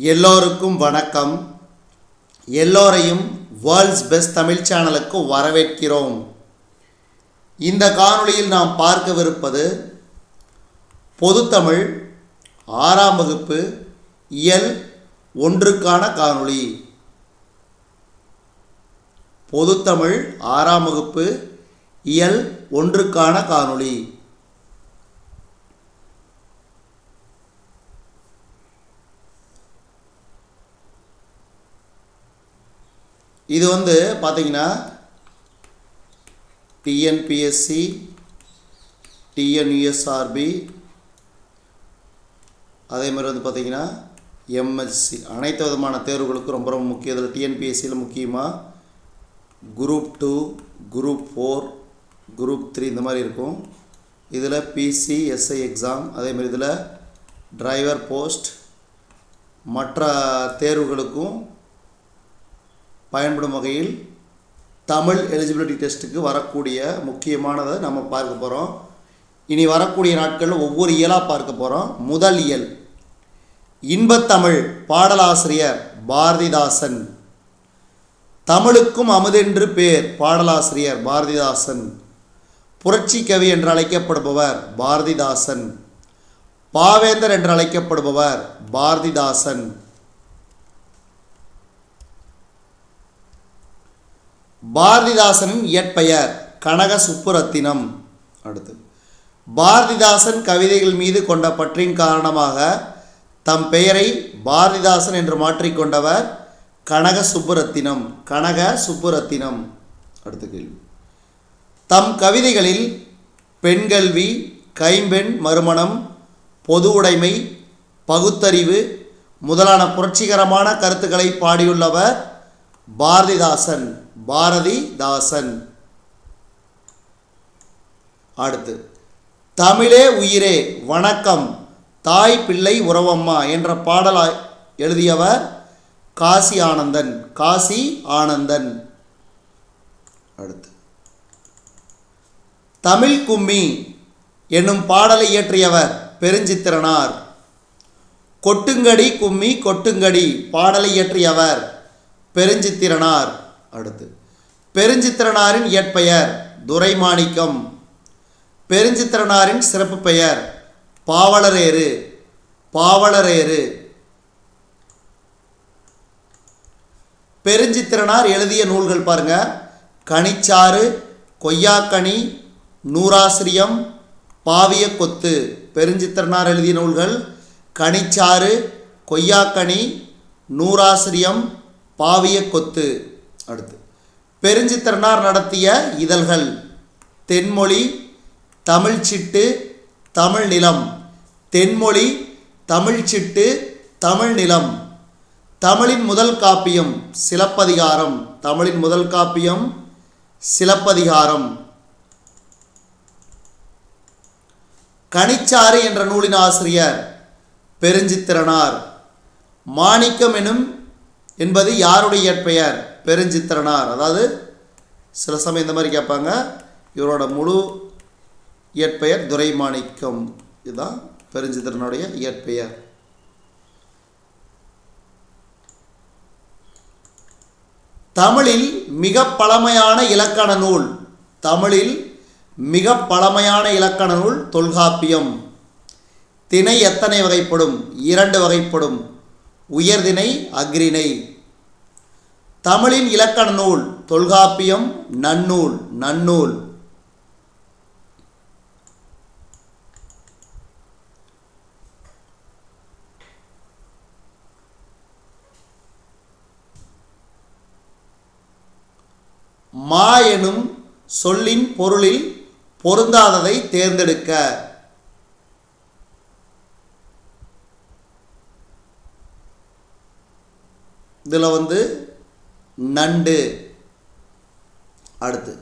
எல்லோருக்கும் வணக்கம். எல்லோரையும் வேர்ல்ட்ஸ் பெஸ்ட் தமிழ் சேனலுக்கு வரவேற்கிறோம். இந்த காணொளியில் நாம் பார்க்கவிருப்பது பொதுத்தமிழ் ஆறாம் வகுப்பு இயல் ஒன்றுக்கான காணொளி. பொதுத்தமிழ் ஆறாம் வகுப்பு இயல் ஒன்றுக்கான காணொளி. இது வந்து பார்த்தீங்கன்னா டிஎன்பிஎஸ்சி டிஎன்யூஎஸ்ஆர்பி அதே மாதிரி வந்து பார்த்தீங்கன்னா எம்எஸ்சி அனைத்து விதமான தேர்வுகளுக்கும் ரொம்ப ரொம்ப முக்கியம். இதில் டிஎன்பிஎஸ்சியில் முக்கியமாக group two group four group three இந்த மாதிரி இருக்கும். இதில் பிசி எஸ்ஐ எக்ஸாம் அதே மாதிரி இதில் டிரைவர் போஸ்ட் மற்ற தேர்வுகளுக்கும் பயன்படும் வகையில் தமிழ் எலிஜிபிலிட்டி டெஸ்ட்டுக்கு வரக்கூடிய முக்கியமானதை நம்ம பார்க்க போகிறோம் இனி வரக்கூடிய நாட்களில் ஒவ்வொரு இயலாக பார்க்க போகிறோம் முதல் இயல். இன்பத்தமிழ் பாடலாசிரியர் பாரதிதாசன். தமிழுக்கும் அமுதென்று பேர் பாடலாசிரியர் பாரதிதாசன். புரட்சி கவி என்று அழைக்கப்படுபவர் பாரதிதாசன். பாவேந்தர் என்று அழைக்கப்படுபவர் பாரதிதாசன். பாரதிதாசனின் இயற்பெயர் கனக சுப்புரத்தினம் அடுத்து பாரதிதாசன் கவிதைகள் மீது கொண்ட பற்றின் காரணமாக தம் பெயரை பாரதிதாசன் என்று மாற்றிக்கொண்டவர் கனக சுப்புரத்தினம் கனக சுப்புரத்தினம் அடுத்த கேள்வி. தம் கவிதைகளில் பெண்கல்வி கைம்பெண் மறுமணம் பொது உடைமை பகுத்தறிவு முதலான புரட்சிகரமான கருத்துக்களை பாடியுள்ளவர் பாரதிதாசன். பாரதிதாசன். அடுத்து தமிழே உயிரே வணக்கம் தாய் பிள்ளை உறவம்மா என்ற பாடலாய் எழுதியவர் காசி ஆனந்தன் காசி ஆனந்தன். அடுத்து தமிழ் கும்மி என்னும் பாடலை இயற்றியவர் பெருஞ்சித்திரனார். கொட்டுங்கடி கும்மி கொட்டுங்கடி பாடலை இயற்றியவர் பெருஞ்சித்திரனார். அடுத்து. பெருஞ்சித்திரனாரின் இயற்பெயர் துரைமாணிக்கம். பெருஞ்சித்திரனாரின் சிறப்பு பெயர் பாவலரேறு பாவலரேறு. பெருஞ்சித்திரனார் எழுதிய நூல்கள் பாருங்க. கனிச்சாறு கொய்யாக்கனி நூறாசிரியம் பாவிய கொத்து. பெருஞ்சித்திரனார் எழுதிய நூல்கள் கனிச்சாறு கொய்யாக்கனி நூறாசிரியம் பாவிய கொத்து. அடுத்து. பெருஞ்சித்திரனார் நடத்திய இதழ்கள் தென்மொழி தமிழ்ச்சிட்டு தமிழ் நிலம். தென்மொழி தமிழ்ச்சிட்டு தமிழ் நிலம். தமிழின் முதல் காப்பியம் சிலப்பதிகாரம். தமிழின் முதல் காப்பியம் சிலப்பதிகாரம். கனிச்சாறு என்ற நூலின் ஆசிரியர் பெருஞ்சித்திரனார். மாணிக்கம் எனும் என்பது யாருடைய பெயர்? பெருஞ்சித்திரனார். அதாவது சில சமயம் இந்த மாதிரி கேட்பாங்க இவரோட முழு இயற்பெயர் துரைமாணிக்கம். இதுதான் பெருஞ்சித்திரனுடைய இயற்பெயர். தமிழில் மிக பழமையான இலக்கண நூல். தமிழில் மிக பழமையான இலக்கண நூல் தொல்காப்பியம். திணை எத்தனை வகைப்படும்? இரண்டு வகைப்படும். உயர்திணை அக்ரிணை தமிழின் இலக்கண நூல் தொல்காப்பியம் நன்னூல் நன்னூல். மா எனும் சொல்லின் பொருளில் பொருந்தாததை தேர்ந்தெடுக்க. இதில் வந்து நண்டு. அடுத்து.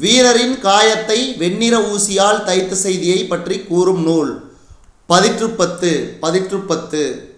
வீரரின் காயத்தை வெண்ணிற ஊசியால் தைத்த செய்தியை பற்றி கூறும் நூல். பதிற்றுப்பத்து பதிற்றுப்பத்து.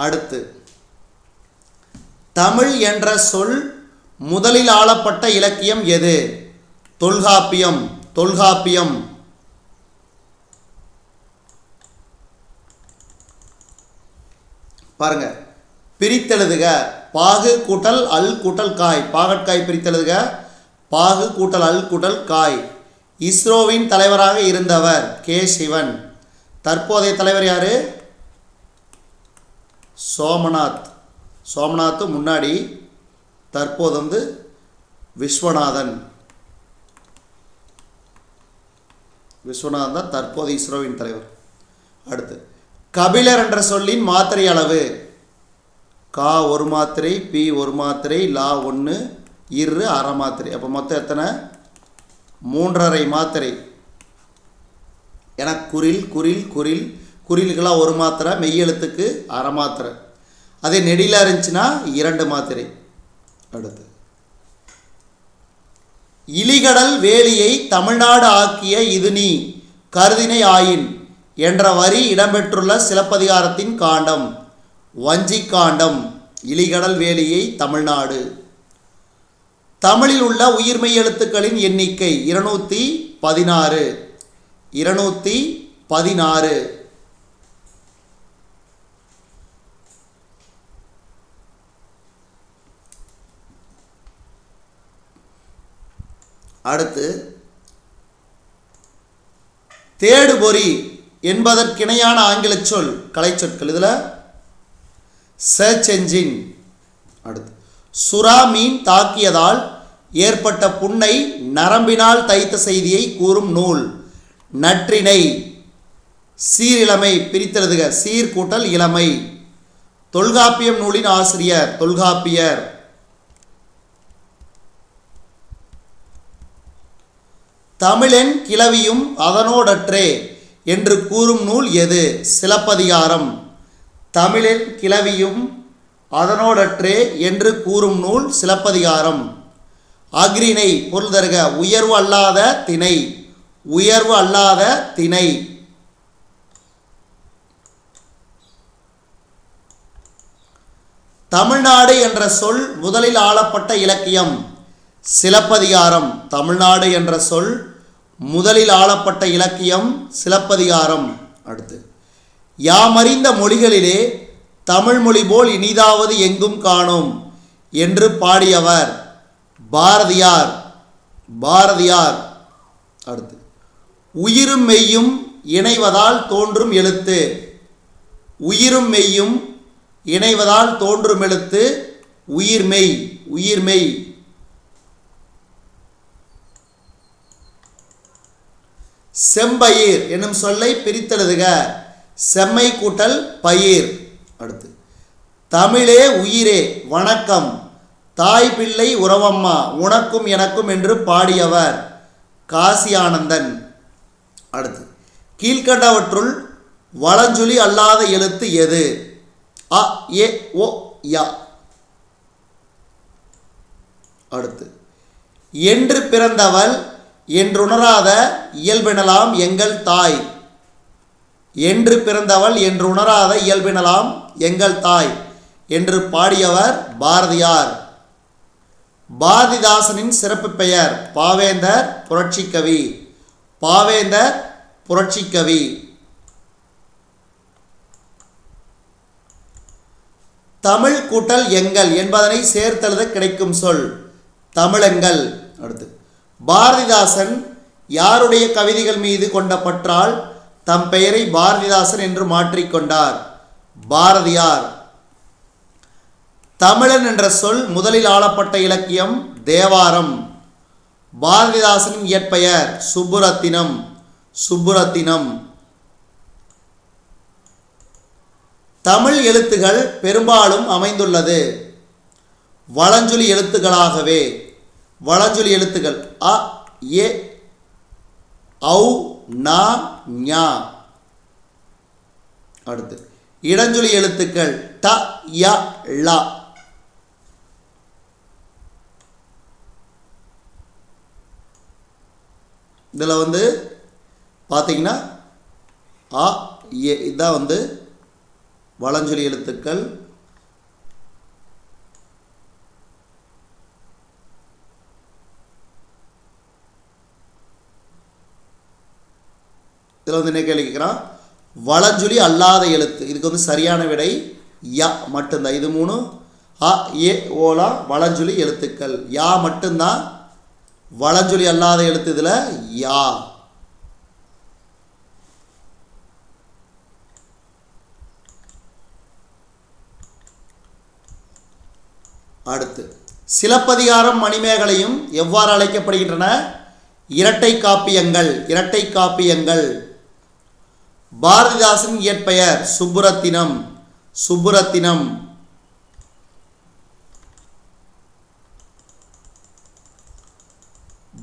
அடுத்து தமிழ் என்ற சொல் முதலில் ஆளப்பட்ட இலக்கியம் எது? தொல்காப்பியம் தொல்காப்பியம். பாருங்க பிரித்தெழுதுக. பாகு கூட்டல் அல் கூட்டல் காய். பாகற்காய் பிரித்தெழுதுக. பாகு கூட்டல் அல் கூட்டல் காய். இஸ்ரோவின் தலைவராக இருந்தவர் கே. சிவன். தற்போதைய தலைவர் யாரு? சோமநாத். சோமநாத்து முன்னாடி தற்போது வந்து விஸ்வநாதன். விஸ்வநாதன் தான் தற்போது இஸ்ரோவின் தலைவர். அடுத்து கபிலர் என்ற சொல்லின் மாத்திரை அளவு. கா ஒரு மாத்திரை பி ஒரு மாத்திரை லா ஒன்று இரு அரை மாத்திரை. அப்போ மொத்தம் எத்தனை? மூன்றரை மாத்திரை. என குரில் குரில் குரில் குறிலுக்கெல்லாம் ஒரு மாத்திரை மெய்யெழுத்துக்கு அரை மாத்திரை. அதே நெடியில் இருந்துச்சுன்னா இரண்டு மாத்திரை. அடுத்து. இலிகடல் வேலியை தமிழ்நாடு ஆக்கிய இது நீ கருதினை ஆயின் என்ற வரி இடம்பெற்றுள்ள சிலப்பதிகாரத்தின் காண்டம் வஞ்சிக் காண்டம் இலிகடல் வேலியை தமிழ்நாடு. தமிழில் உள்ள உயிர்மெய் எழுத்துக்களின் எண்ணிக்கை இருநூற்றி பதினாறு. இருநூற்றி பதினாறு. அடுத்து தேடுபொறி என்பதற்கிணையான ஆங்கில சொல் கலைச்சொற்கள். இதில் சர்ச் என்ஜின் அடுத்து சுறா மீன் தாக்கியதால் ஏற்பட்ட புண்ணை நரம்பினால் தைத்த செய்தியை கூறும் நூல். நற்றினை சீரிழமை பிரித்தெழுதுக. சீர்கூட்டல் இளமை. தொல்காப்பியம் நூலின் ஆசிரியர் தொல்காப்பியர். தமிழன் கிளவியும் அதனோடற்றே என்று கூறும் நூல் எது? சிலப்பதிகாரம். தமிழின் கிளவியும் அதனோடற்றே என்று கூறும் நூல் சிலப்பதிகாரம். அக்ரிணை பொருள் தருக உயர்வு அல்லாத திணை உயர்வு அல்லாத திணை. தமிழ்நாடு என்ற சொல் முதலில் ஆளப்பட்ட இலக்கியம் சிலப்பதிகாரம். தமிழ்நாடு என்ற சொல் முதலில் ஆளப்பட்ட இலக்கியம் சிலப்பதிகாரம். அடுத்து யாமறிந்த மொழிகளிலே தமிழ் மொழி போல் இனிதாவது எங்கும் காணோம் என்று பாடியவர் பாரதியார் பாரதியார். அடுத்து உயிரும் மெய்யும் இணைவதால் தோன்றும் எழுத்து. உயிரும் மெய்யும் இணைவதால் தோன்றும் எழுத்து உயிர்மெய் உயிர்மெய். செம்பயிர் என்னும் சொல்லை பிரித்தெழுதுக. செம்மை கூட்டல் பயிர். அடுத்து தமிழே உயிரே வணக்கம். தாய் பிள்ளை உறவம்மா உனக்கும் எனக்கும் என்று பாடியவர் காசி ஆனந்தன் அடுத்து கீழ்கண்டவற்றுள் வளஞ்சொலி அல்லாத எழுத்து எது? அ ஏ ஓ யா. அடுத்து என்று பிறந்தவள் என்றுணராத இயல்பினலாம் எங்கள் தாய். என்று பிறந்தவள் என்றுணராத இயல்பினலாம் எங்கள் தாய். என்று பாடியவர் பாரதியார். பாரதிதாசனின் சிறப்பு பெயர் பாவேந்தர் புரட்சிக்கவி. பாவேந்தர் புரட்சிக்கவி. தமிழ் கூட்டல் எங்கள் என்பதனை சேர்த்தெழுத கிடைக்கும் சொல் தமிழெங்கள். அடுத்து. பாரதிதாசன் யாருடைய கவிதைகள் மீது கொண்ட பற்றால் தம் பெயரை பாரதிதாசன் என்று மாற்றிக்கொண்டார் பாரதியார். தமிழன் என்ற சொல் முதலில் ஆளப்பட்ட இலக்கியம் தேவாரம். பாரதிதாசனின் இயற்பெயர் சுப்புரத்தினம் சுப்புரத்தினம். தமிழ் எழுத்துகள் பெரும்பாலும் அமைந்துள்ளது. வளஞ்சொலி எழுத்துக்களாகவே வளஞ்சொலி எழுத்துக்கள். அ ஏ ஔ நா ஞா. அடுத்து. இடஞ்சொலி எழுத்துக்கள். ட ய ல இதில் வந்து பார்த்தீங்கன்னா ஆ ஏ இதான் வந்து வளஞ்சொலி எழுத்துக்கள். இதில் வந்து என்ன கேள்வி கேட்குறான்? வலஞ்சொலி அல்லாத எழுத்து. இதுக்கு வந்து சரியான விடை யா மட்டும்தான். இது மூணு. அ ஏ ஓலா வளஞ்சொலி எழுத்துக்கள். யா மட்டும்தான். வளஞ்சொலி அல்லாத எழுத்து இதில் யா. அடுத்து. சிலப்பதிகாரம் மணிமேகலையும் எவ்வாறு அழைக்கப்படுகின்றன? இரட்டை காப்பியங்கள். இரட்டை காப்பியங்கள். பாரதிதாசன் இயற்பெயர் சுப்புரத்தினம் சுப்புரத்தினம்.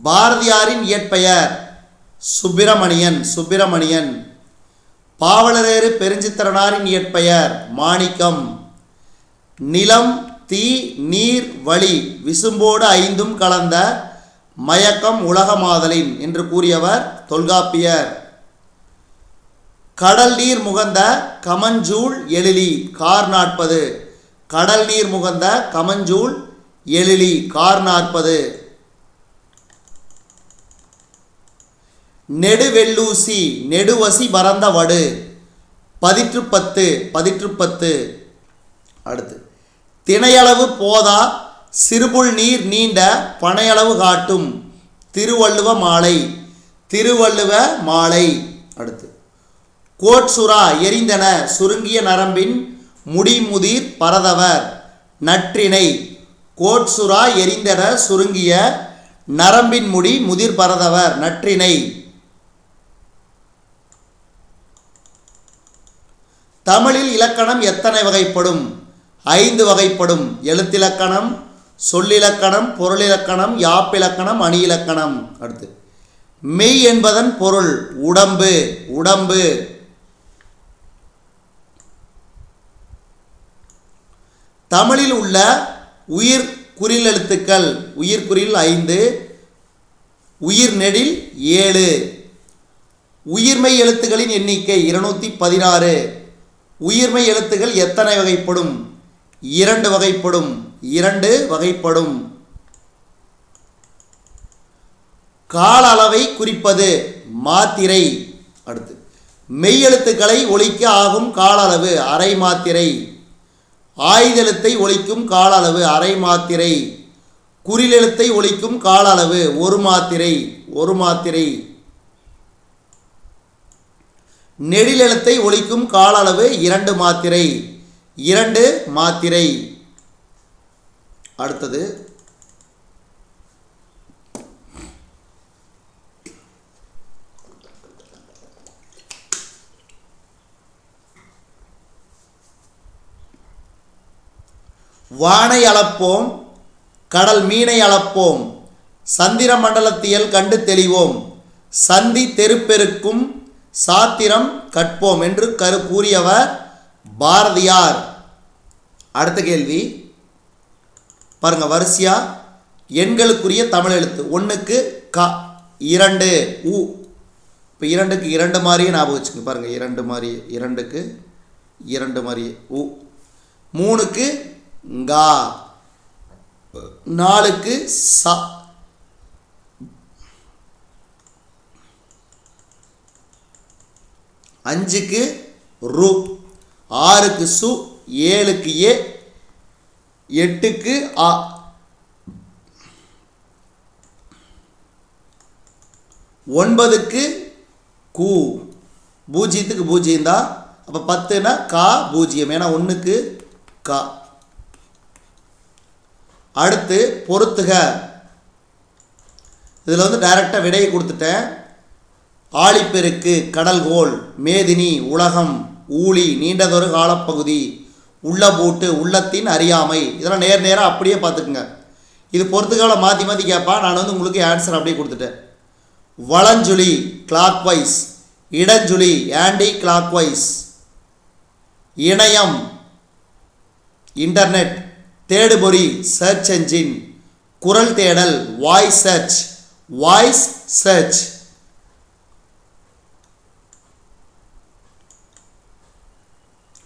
பாரதியாரின் இயற்பெயர் சுப்பிரமணியன் சுப்பிரமணியன். பாவலரேறு பெருஞ்சித்திரனாரின் இயற்பெயர் மாணிக்கம். நிலம் தீ நீர் வழி விசும்போடு ஐந்தும் கலந்த மயக்கம் உலகமாதலின் என்று கூறியவர் தொல்காப்பியர். கடல் நீர் முகந்த கமஞ்சூள் எழிலி. கார் நாற்பது. கடல் நீர் முகந்த கமஞ்சூள் எழிலி. கார் நாற்பது. நெடுவெல்லூசி நெடுவசி பரந்த வடு. பதிற்று பத்து பதிற்று பத்து அடுத்து. திணையளவு போதா சிறுபுள் நீர் நீண்ட பனையளவு காட்டும். திருவள்ளுவ மாலை. திருவள்ளுவ மாலை. அடுத்து. கோட்சுரா எரிந்தன சுருங்கிய நரம்பின் முடிமுதிர் பரதவர். நற்றினை கோட்சுரா எரிந்தன சுருங்கிய நரம்பின் முடி முதிர் பரதவர். நற்றினை தமிழில் இலக்கணம் எத்தனை வகைப்படும்? ஐந்து வகைப்படும். எழுத்திலக்கணம் சொல்லிலக்கணம் பொருளிலக்கணம் யாப்பிலக்கணம் அணி இலக்கணம் அடுத்து. மெய் என்பதன் பொருள் உடம்பு உடம்பு. தமிழில் உள்ள உயிர் குறில் எழுத்துக்கள் உயிர் குறில் ஐந்து உயிர் நெடில் ஏழு. உயிர்மை எழுத்துக்களின் எண்ணிக்கை இருநூற்றி பதினாறு. உயிர்மை எழுத்துக்கள் எத்தனை வகைப்படும்? இரண்டு வகைப்படும். இரண்டு வகைப்படும். கால அளவை குறிப்பது மாத்திரை. அடுத்து மெய் எழுத்துக்களை ஒழிக்க ஆகும் கால அளவு அரை மாத்திரை. ஆயுதெழுத்தை ஒழிக்கும் கால அளவு அரை மாத்திரை. குறிலெழுத்தை ஒழிக்கும் கால அளவு ஒரு மாத்திரை ஒரு மாத்திரை. நெடிலெழுத்தை ஒழிக்கும் கால அளவு இரண்டு மாத்திரை இரண்டு மாத்திரை. அடுத்தது வானை அளப்போம் கடல் மீனை அளப்போம் சந்திர மண்டலத்தியல் கண்டு தெளிவோம் சந்தி தெருப்பெருக்கும் சாத்திரம் கற்போம் என்று கரு கூறியவர் பாரதியார். அடுத்த கேள்வி. பாருங்க வரிசையா. எண்களுக்குரிய தமிழ் எழுத்து. ஒன்றுக்கு க இரண்டு உ. இப்போ இரண்டுக்கு இரண்டு மாதிரியே ஞாபகம் வச்சுங்க பாருங்கள் இரண்டு மாதிரி இரண்டுக்கு இரண்டு மாதிரியே உ. மூணுக்கு கா நாலுக்கு ச. அஞ்சுக்கு ரு. ஆறுக்கு சு. ஏழுக்கு ஏ. எட்டுக்கு ஆ ஒன்பதுக்கு கூ. பூஜ்ஜியத்துக்கு பூஜ்ஜியம் தான் அப்போ பத்துனா கா பூஜ்ஜியம் ஏன்னா ஒன்றுக்கு கா. அடுத்து பொறுத்துக இதில் வந்து டைரெக்டாக விடையை கொடுத்துட்டேன். ஆழிப்பெருக்கு கடல்கோள் மேதினி உலகம் ஊழி நீண்டதொரு காலப்பகுதி உள்ள பூட்டு உள்ளத்தின் அறியாமை. இதெல்லாம் நேர் நேராக அப்படியே பார்த்துக்குங்க. இது பொறுத்துக்கால மாற்றி மாற்றி கேட்பா நான் வந்து உங்களுக்கு ஆன்சர் அப்படியே கொடுத்துட்டேன். வளஞ்சுழி கிளாக் வைஸ் இடஞ்சுழி ஆன்டி கிளாக் வைஸ் இணையம் இன்டர்நெட் தேடுபொறி சர்ச் என்ஜின் குரல் தேடல் வாய்ஸ் சர்ச் வாய்ஸ் சர்ச்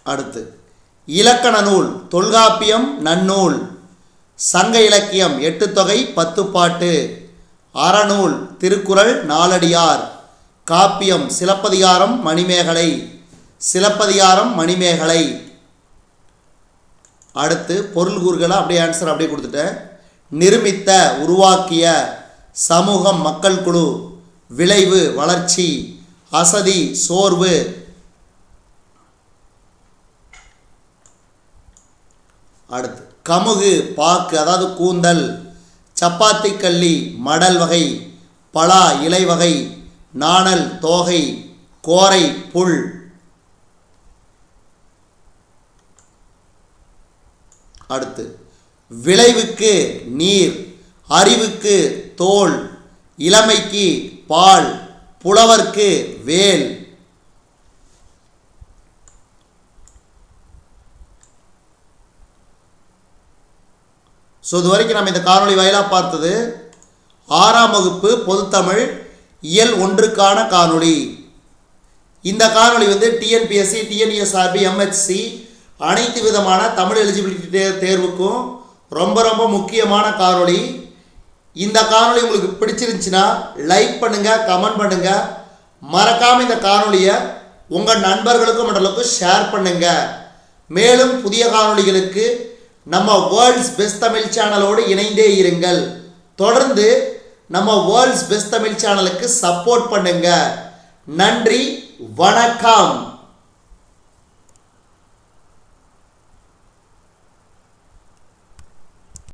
அடுத்து இலக்கண நூல் தொல்காப்பியம் நன்னூல். சங்க இலக்கியம் எட்டு தொகை பத்து பாட்டு. அறநூல் திருக்குறள் நாலடியார். காப்பியம் சிலப்பதிகாரம் மணிமேகலை. சிலப்பதிகாரம் மணிமேகலை. அடுத்து பொருள் கூறுகளை அப்படியே ஆன்சர் அப்படியே கொடுத்துட்டேன். நிர்மித்த உருவாக்கிய சமூகம் மக்கள் குழு விளைவு வளர்ச்சி அசதி சோர்வு. அடுத்து கமுகு பாக்கு அதாவது கூந்தல் சப்பாத்தி கள்ளி மடல் வகை பலா இலை வகை நாணல் தோகை கோரை புல். அடுத்து விளைவுக்கு நீர் அறிவுக்கு தோல் இளமைக்கு பால் புலவர்க்கு வேல். ஸோ இது வரைக்கும் நம்ம இந்த காணொலி வாயிலாக பார்த்தது ஆறாம் வகுப்பு பொதுத்தமிழ் இயல் ஒன்றுக்கான காணொளி. இந்த காணொளி வந்து டிஎன்பிஎஸ்சி டிஎன்இஎஸ்ஆர்பி எம்ஹெச்சி அனைத்து விதமான தமிழ் எலிஜிபிலிட்டி தே தேர்வுக்கும் ரொம்ப ரொம்ப முக்கியமான காணொளி. இந்த காணொளி உங்களுக்கு பிடிச்சிருந்துச்சுன்னா லைக் பண்ணுங்கள் கமெண்ட் பண்ணுங்கள் மறக்காமல் இந்த காணொளியை உங்கள் நண்பர்களுக்கும் மற்றளவுக்கும் ஷேர் பண்ணுங்கள் மேலும் புதிய காணொளிகளுக்கு நம்ம வேர்ல்ட்ஸ் பெஸ்ட் தமிழ் சேனலோடு இணைந்தே இருங்கள். தொடர்ந்து நம்ம வேர்ல்ட்ஸ் பெஸ்ட் தமிழ் சேனலுக்கு சப்போர்ட் பண்ணுங்கள் நன்றி வணக்கம்.